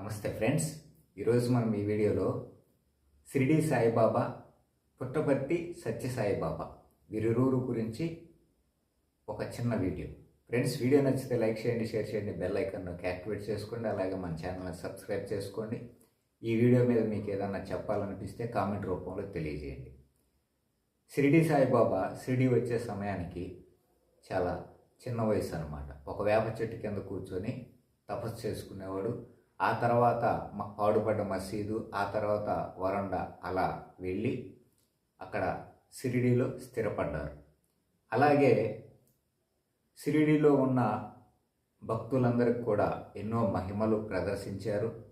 నమస్తే ఫ్రెండ్స్. ఈరోజు మనం ఈ వీడియోలో షిరిడి సాయిబాబా పుట్టపర్తి సత్యసాయిబాబా వీరిరువురు గురించి ఒక చిన్న వీడియో. ఫ్రెండ్స్ వీడియో నచ్చితే లైక్ చేయండి షేర్ చేయండి బెల్ ఐకాన్ యాక్టివేట్ చేసుకోండి అలాగే మన ఛానల్ని సబ్స్క్రైబ్ చేసుకోండి. ఈ వీడియో మీద మీకు ఏదన్నా చెప్పాలనిపిస్తే కామెంట్ రూపంలో తెలియజేయండి. షిరిడి సాయిబాబా షిరిడి వచ్చే సమయానికి చాలా చిన్న వయసు అనమాట ఒక వేప చెట్టు కింద కూర్చొని తపస్సు చేసుకునేవాడు. ఆ తర్వాత మ- పాడుపడ్డ మసీదు ఆ తర్వాత వరండా అలా వెళ్ళి అక్కడ షిరిడీలో స్థిరపడ్డారు. అలాగే సిరిడీలో ఉన్న భక్తులందరికీ కూడా ఎన్నో మహిమలు ప్రదర్శించారు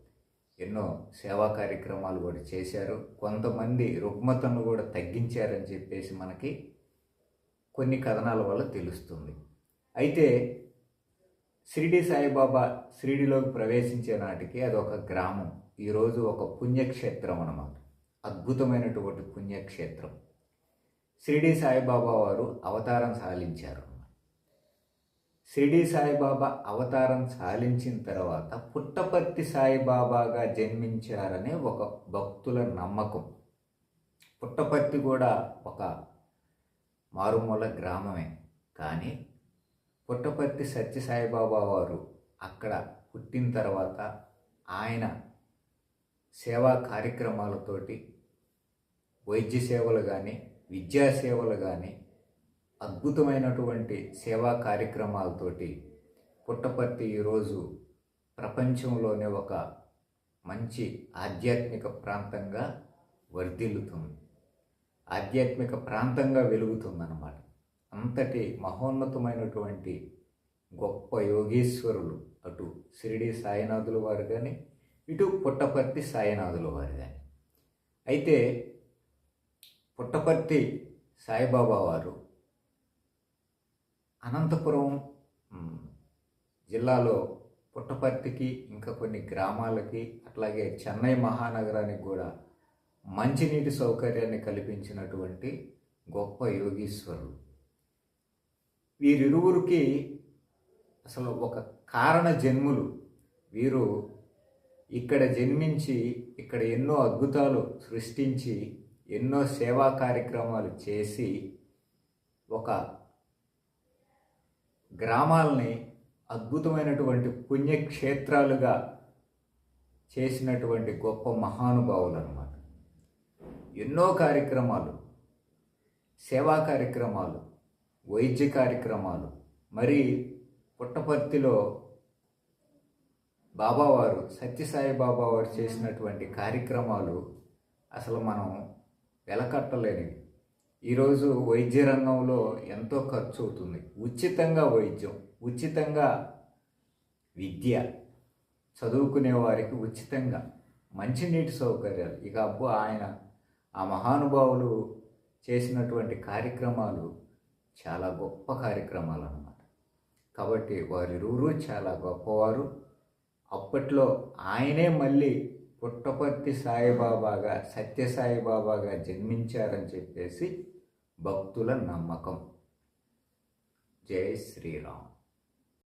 ఎన్నో సేవా కార్యక్రమాలు కూడా చేశారు. కొంతమంది రుగ్మతను కూడా తగ్గించారని చెప్పేసి మనకి కొన్ని కథనాల వల్ల తెలుస్తుంది. అయితే షిరిడి సాయిబాబా షిరిడిలోకి ప్రవేశించే నాటికి అది ఒక గ్రామం ఈరోజు ఒక పుణ్యక్షేత్రం అన్నమాట. అద్భుతమైనటువంటి పుణ్యక్షేత్రం. షిరిడి సాయిబాబా వారు అవతారం సాలించారు షిరిడి సాయిబాబా అవతారం సాలించిన తర్వాత పుట్టపర్తి సాయిబాబాగా జన్మించారనే ఒక భక్తుల నమ్మకం. పుట్టపర్తి కూడా ఒక మారుమూల గ్రామమే. కానీ పుట్టపర్తి సత్యసాయిబాబా వారు అక్కడ పుట్టిన తర్వాత ఆయన సేవా కార్యక్రమాలతోటి వైద్య సేవలు కానీ విద్యా సేవలు కానీ అద్భుతమైనటువంటి సేవా కార్యక్రమాలతోటి పుట్టపర్తి ఈరోజు ప్రపంచంలోనే ఒక మంచి ఆధ్యాత్మిక ప్రాంతంగా వర్ధిల్లుతుంది. ఆధ్యాత్మిక ప్రాంతంగా వెలుగుతుందన్నమాట. అంతటి మహోన్నతమైనటువంటి గొప్ప యోగీశ్వరులు. అటు షిరిడి సాయినాథుల వారు కానీ ఇటు పుట్టపర్తి సాయినాథుల వారు కానీ అయితే పుట్టపర్తి సాయిబాబా వారు అనంతపురం జిల్లాలో పుట్టపర్తికి ఇంకా కొన్ని గ్రామాలకి అట్లాగే చెన్నై మహానగరానికి కూడా మంచినీటి సౌకర్యాన్ని కల్పించినటువంటి గొప్ప యోగీశ్వరులు. వీరిరువురికి అసలు ఒక కారణ జన్ములు. వీరు ఇక్కడ జన్మించి ఇక్కడ ఎన్నో అద్భుతాలు సృష్టించి ఎన్నో సేవా కార్యక్రమాలు చేసి ఒక గ్రామాలని అద్భుతమైనటువంటి పుణ్యక్షేత్రాలుగా చేసినటువంటి గొప్ప మహానుభావులు అన్నమాట ఎన్నో కార్యక్రమాలు సేవా కార్యక్రమాలు వైద్య కార్యక్రమాలు. మరి పుట్టపర్తిలో బాబావారు సత్యసాయి బాబావారు చేసినటువంటి కార్యక్రమాలు అసలు మనం వెలకట్టలేనివి ఈరోజు వైద్య రంగంలో ఎంతో ఖర్చు అవుతుంది. ఉచితంగా వైద్యం ఉచితంగా విద్య చదువుకునే వారికి ఉచితంగా మంచినీటి సౌకర్యాలు. ఇక అబ్బో ఆయన ఆ మహానుభావులు చేసినటువంటి కార్యక్రమాలు చాలా గొప్ప కార్యక్రమాలు అన్నమాట కాబట్టి వారిరువురు చాలా గొప్పవారు. అప్పట్లో ఆయనే మళ్ళీ పుట్టపర్తి సాయిబాబాగా సత్యసాయిబాబాగా జన్మించారని చెప్పేసి భక్తుల నమ్మకం. జై శ్రీరామ్.